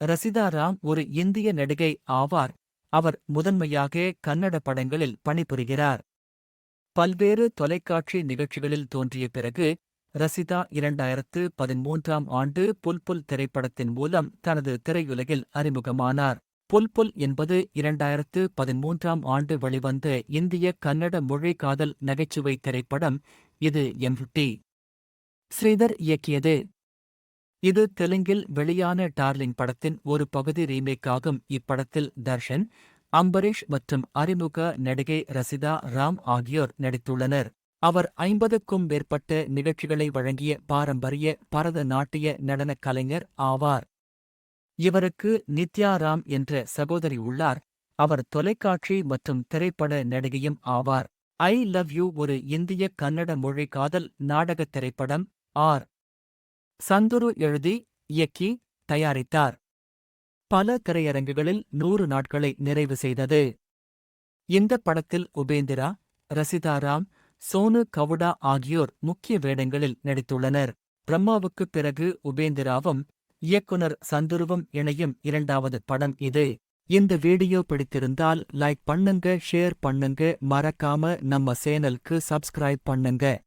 ரசிதா ராம் ஒரு இந்திய நடிகை ஆவார். அவர் முதன்மையாக கன்னட படங்களில் பணிபுரிகிறார். பல்வேறு தொலைக்காட்சி நிகழ்ச்சிகளில் தோன்றிய பிறகு ரசிதா இரண்டாயிரத்து பதிமூன்றாம் ஆண்டு புல்புல் திரைப்படத்தின் மூலம் தனது திரையுலகில் அறிமுகமானார். புல்புல் என்பது இரண்டாயிரத்து பதிமூன்றாம் ஆண்டு வெளிவந்த இந்திய கன்னட மொழி காதல் நகைச்சுவை திரைப்படம். இது எம்டி ஸ்ரீதர் இயக்கியது. இது தெலுங்கில் வெளியான டார்லிங் படத்தின் ஒரு பகுதி ரீமேக் ஆகும் இப்படத்தில் தர்ஷன் அம்பரீஷ் மற்றும் அறிமுக நடிகை ரசிதா ராம் ஆகியோர் நடித்துள்ளனர். அவர் ஐம்பதுக்கும் மேற்பட்ட நிகழ்ச்சிகளை வழங்கிய பாரம்பரிய பரதநாட்டிய நடனக் கலைஞர் ஆவார். இவருக்கு நித்யா ராம் என்ற சகோதரி உள்ளார். அவர் தொலைக்காட்சி மற்றும் திரைப்பட நடிகையும் ஆவார். ஐ லவ் யூ ஒரு இந்திய கன்னட மொழி காதல் நாடகத் திரைப்படம் ஆர். சந்துரு எழுதி இயக்கி தயாரித்தார். பல திரையரங்குகளில் நூறு நாட்களை நிறைவு செய்தது. இந்த படத்தில் உபேந்திரா ரசிதாராம் சோனு கவுடா ஆகியோர் முக்கிய வேடங்களில் நடித்துள்ளனர். பிரம்மாவுக்குப் பிறகு உபேந்திராவும் இயக்குனர் சந்துருவும் இணையும் இரண்டாவது படம் இது. இந்த வீடியோ பிடித்திருந்தால் லைக் பண்ணுங்க ஷேர் பண்ணுங்க மறக்காம நம்ம சேனலுக்கு சப்ஸ்கிரைப் பண்ணுங்க.